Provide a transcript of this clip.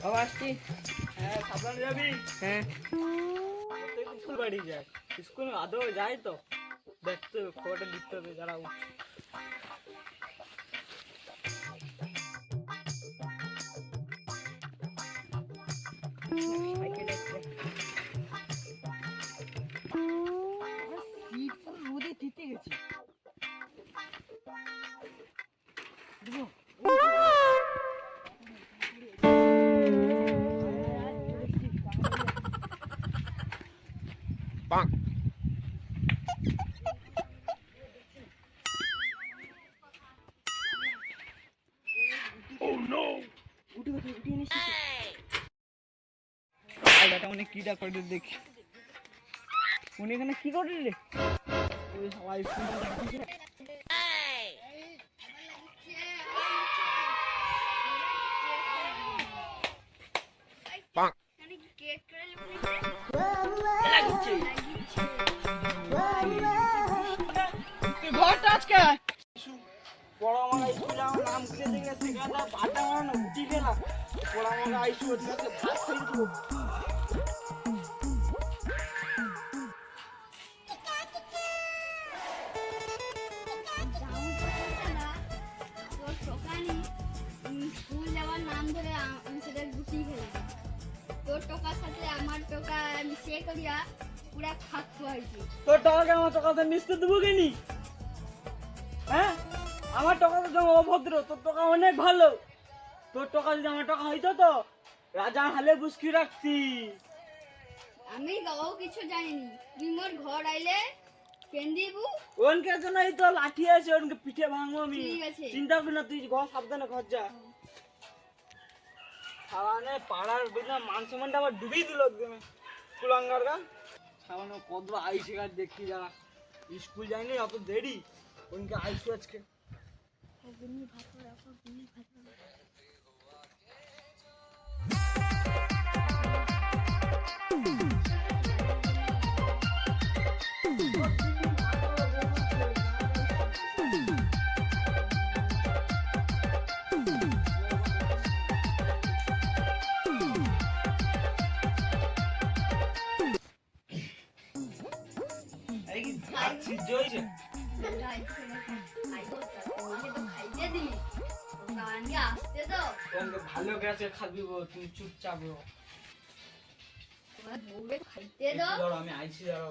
বাবা আসছি। হ্যাঁ সাবধানে যাবি? হ্যাঁ। স্কুল বাড়ি যায়। স্কুল আদৌ যায় তো। দেখতে হবে খবরটা লিখতে হবে যারা রোদে উঠে উঠে উঠে নিচ্ছি মানে কিটা করে দেখি। উনি এখানে কি করলি রে? ওই সবাই ঘরটা আজকে আমার স্কুলে নাম খুলে দেখে সেখানটা বাটা মারানো উঠি গেলাম আমার আইসু ওদিকে ভাত খাই স্কুল যাওয়ার নাম ধরে আমি সেটা গুটি খেলাম তোর টোকার সাথে আমার টোকা মিশিয়ে করিয়া পুরা খাত হয়েছে তোর টাকাকে আমার টাকাতে মিশতে দেবো কেনি হ্যাঁ? আমার টাকাতে তো অভদ্র তোর টাকা অনেক ভালো। তোর টোকা যদি আমার টাকা হইতো তো রাজা হালে বুসকি রাখতি। আমি গাও কিছু জানিনি। তুই মোর ঘর আইলে কেন দিবু? ওনকে জন্য এই তো লাঠি আছে ওনকে পিঠে ভাঙবো আমি। ঠিক আছে। চিন্তা করি না তুই ঘর সাবধানে ঘর যা। সারানে পাড়ার বুঝলাম মান সম্মানটা আবার ডুবিয়ে দিল একদমে কুলাঙ্গার গা সামান্য কত আইসে গাছ দেখছি যারা। স্কুল যায়নি, অত দেরি। ওনকে আইসু আজকে। সিদ্ধ হয়েছে? ভালো গেছে খাবি তুমি চুপচাপ আমি আইসি ধরো